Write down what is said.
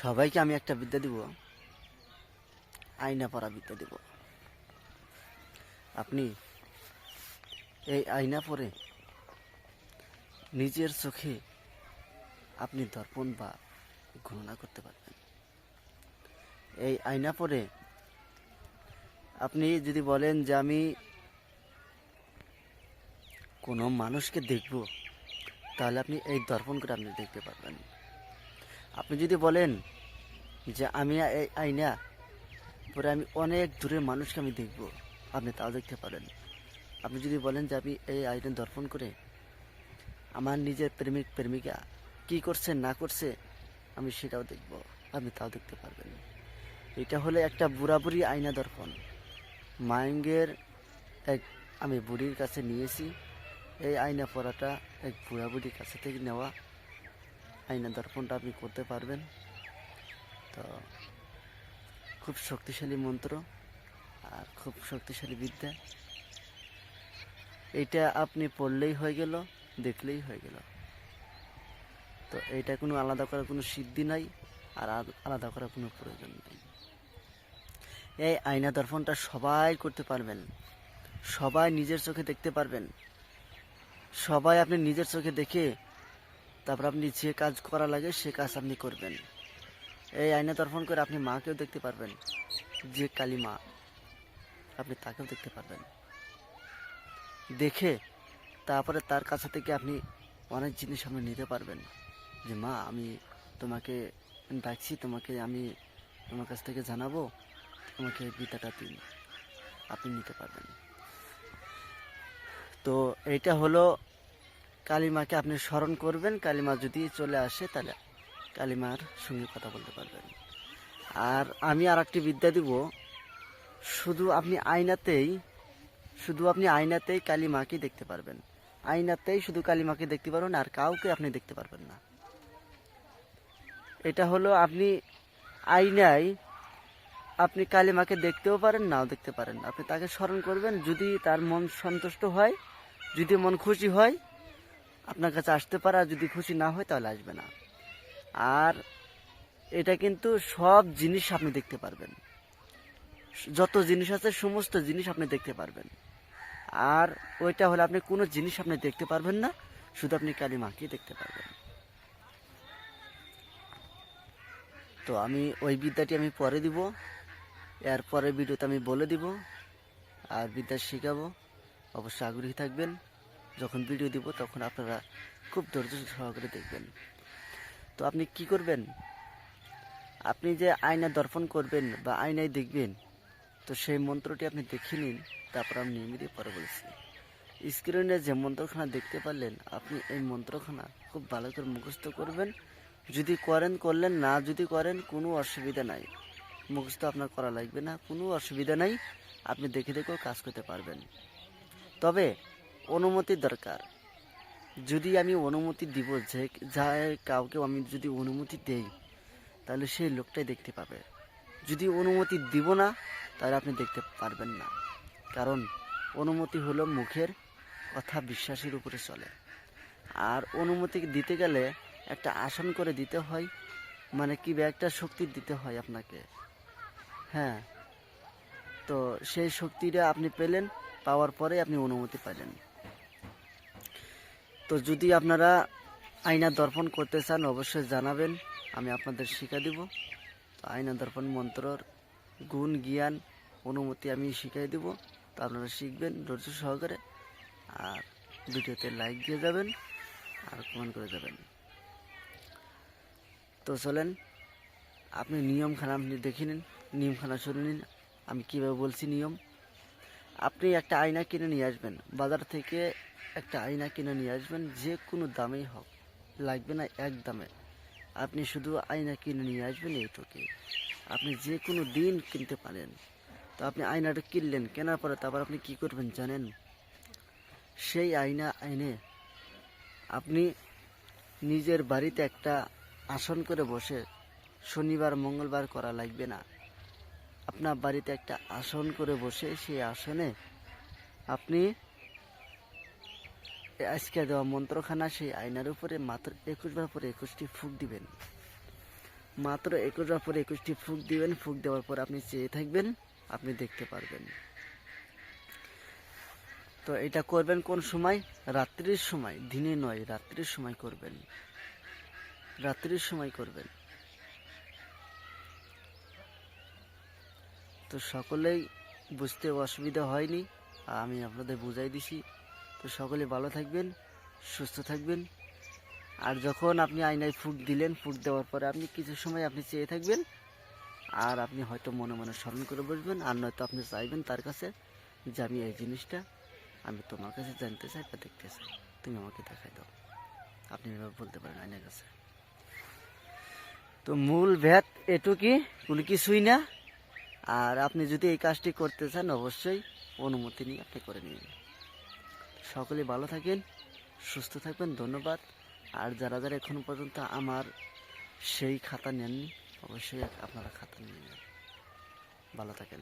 সবাইকে আমি একটা বিদ্যা দিব। আয়না পরা বিদ্যা দিব। আপনি এই আয়না পরে নিজের চোখে আপনি দর্পণ বা গণনা করতে পারবেন। এই আয়না পরে আপনি যদি বলেন যে আমি কোনো মানুষকে দেখব, তাহলে আপনি এই দর্পণ করে আপনি দেখতে পারবেন। আপনি যদি বলেন যে আমি এই আয়না পরে আমি অনেক দূরের মানুষকে আমি দেখব, আপনি তাও দেখতে পারেন। আপনি যদি বলেন যে আমি এই আয়না দর্পণ করে আমার নিজের প্রেমিক, প্রেমিকা কি করছে, না করছে, আমি সেটাও দেখব, আপনি তাও দেখতে পারবেন। এটা হলো একটা বুড়াবুড়ি আয়না দর্পণ। মায়ঙ্গের এক আমি বুড়ির কাছে নিয়েছি। এই আয়না পড়াটা এক বুড়া বুড়ির কাছে থেকে নেওয়া আয়না দর্পণটা আপনি করতে পারবেন। তো খুব শক্তিশালী মন্ত্র আর খুব শক্তিশালী বিদ্যা। এটা আপনি পড়লেই হয়ে গেল, দেখলেই হয়ে গেল। তো এটা কোনো আলাদা করার কোনো সিদ্ধি নাই আর আলাদা করার কোনো প্রয়োজন নেই। এই আয়না দর্পণটা সবাই করতে পারবেন। সবাই নিজের চোখে দেখতে পারবেন। সবাই আপনি নিজের চোখে দেখে তারপর আপনি যে কাজ করা লাগে সে কাজ আপনি করবেন। এই আয়না দর্পণ করে আপনি মাকেও দেখতে পারবেন, যে কালী মা। আপনি তাকেও দেখতে পারবেন। দেখে তারপরে তার কাছে থেকে আপনি অনেক জিনিস আপনি নিতে পারবেন, যে মা, আমি তোমাকে ডাকছি, তোমাকে আমি তোমার কাছ থেকে জানাব, তোমাকে বিদ্যাটা দিন। আপনি নিতে পারবেন। তো এইটা হলো কালিমাকে আপনি স্মরণ করবেন, কালিমা যদি চলে আসে তাহলে কালিমার সঙ্গে কথা বলতে পারবেন। আর আমি আর একটি বিদ্যা দিব, শুধু আপনি আয়নাতেই, শুধু আপনি আয়নাতেই কালিমাকে দেখতে পারবেন। আয়নাতেই শুধু কালিমাকে দেখতে পারবেন, আর কাউকে আপনি দেখতে পারবেন না। এটা হলো আপনি আয়নায় আপনি কালিমাকে দেখতেও পারেন, নাও দেখতে পারেন। আপনি তাকে স্মরণ করবেন, যদি তার মন সন্তুষ্ট হয়, যদি মন খুশি হয় আপনার কাছে আসতে পারে আর যদি খুশি না হয় তাহলে আসবে না। আর এটা কিন্তু সব জিনিস আপনি দেখতে পারবেন। যত জিনিস আছে, সমস্ত জিনিস আপনি দেখতে পারবেন। আর ওইটা হলে আপনি কোনো জিনিস আপনি দেখতে পারবেন না, শুধু আপনি কালিমাকেই দেখতে পারবেন। তো আমি ওই বিদ্যাটি আমি পরে দিব, এর পরের ভিডিওতে আমি বলে দিব, আর বিদ্যা শেখাবো। অবশ্যই আগ্রহী থাকবেন। যখন ভিডিও দিব, তখন আপনারা খুব ধৈর্য সহকারে দেখবেন। তো আপনি কি করবেন? আপনি যে আয়না দর্পণ করবেন বা আয়নায় দেখবেন, তো সেই মন্ত্রটি আপনি দেখে নিন, তারপর আমি নিয়মিত পরে বলছি। স্ক্রিনে যে মন্ত্রখানা দেখতে পারলেন, আপনি এই মন্ত্রখানা খুব ভালো করে মুখস্থ করবেন। যদি করেন, করলেন, না যদি করেন, কোনো অসুবিধা নাই। মুখস্থ আপনার করা লাগবে না, কোনো অসুবিধা নাই। আপনি দেখে দেখেও কাজ করতে পারবেন। তবে অনুমতির দরকার। যদি আমি অনুমতি দিব যে, যা কাউকে আমি যদি অনুমতি দেই, তাহলে সেই লোকটাই দেখতে পাবে। যদি অনুমতি দিব না, তাহলে আপনি দেখতে পারবেন না। কারণ অনুমতি হলো মুখের কথা বিশ্বাসের উপরে চলে। আর অনুমতি দিতে গেলে একটা আসন করে দিতে হয় মানে কি একটা শক্তি দিতে হয় আপনাকে। হ্যাঁ। তো সেই শক্তিটা আপনি পেলেন, পাওয়ার পরে আপনি অনুমতি পেলেন তো যদি আপনারা আয়না দর্পণ করতে চান, অবশ্যই জানাবেন। আমি আপনাদের শিখা দিব। তো আয়না দর্পণ মন্ত্রর গুণ, জ্ঞান, অনুমতি আমি শিখাই দিব। তো আপনারা শিখবেন ধৈর্য সহকারে। আর ভিডিওতে লাইক দিয়ে যাবেন আর কমেন্ট করে যাবেন। তো চলেন, আপনি নিয়মখানা আপনি দেখে নিন, নিয়মখানা শুনে নিন। আমি কীভাবে বলছি নিয়ম? আপনি একটা আয়না কিনে নিয়ে আসবেন। বাজার থেকে একটা আয়না কিনে নিয়ে আসবেন, যে কোনো দামেই হোক। লাগবে না এক দামে। আপনি শুধু আয়না কিনে নিয়ে আসবেন এইটুকুই আপনি যে কোনো দিন কিনতে পারেন। তো আপনি আয়নাটা কিনলেন, কেনার পরে তারপর আপনি কি করবেন জানেন? সেই আয়না আইনে আপনি নিজের বাড়িতে একটা আসন করে বসে শনিবার, মঙ্গলবার করা লাগবে না। আপনার বাড়িতে একটা আসন করে বসে, সেই আসনে আপনি আজকে দেওয়া মন্ত্রখানা, সেই আয়নার উপরে মাত্র একুশ বার পরে একুশটি ফুক দিবেন। মাত্র একুশটার পরে একুশটি ফুক দিবেন, ফুক দেওয়ার পর আপনি চেয়ে থাকবেন, আপনি দেখতে পারবেন। তো এটা করবেন কোন সময়? রাত্রির সময়, দিনে নয়, রাত্রির সময় করবেন। রাত্রির সময় করবেন। তো সকলেই বুঝতে অসুবিধা হয়নি, আমি আপনাদের বুঝাই দিছি। তো সকলে ভালো থাকবেন, সুস্থ থাকবেন। আর যখন আপনি আয়নায় ফুক দিলেন ফুক দেওয়ার পরে আপনি কিছু সময় আপনি চেয়ে থাকবেন, আর আপনি হয়তো মনে মনে স্মরণ করে বসবেন, আর নয়তো আপনি চাইবেন তার কাছে যে আমি এই জিনিসটা, আমি তোমার কাছে জানতে চাই বা দেখতে চাই। তুমি আমাকে দেখাই দাও। আপনি এভাবে বলতে পারেন আয়নার কাছে। তো মূল ভ্যাট এটুকি, কোনো কিছুই না। আর আপনি যদি এই কাজটি করতে চান, অবশ্যই অনুমতি নিয়ে আপনি করে নিন। সকলে ভালো থাকেন, সুস্থ থাকবেন, ধন্যবাদ। আর যারা যারা এখনও পর্যন্ত আমার সেই খাতা নেননি, অবশ্যই আপনারা খাতা নিয়ে নেন। ভালো থাকেন।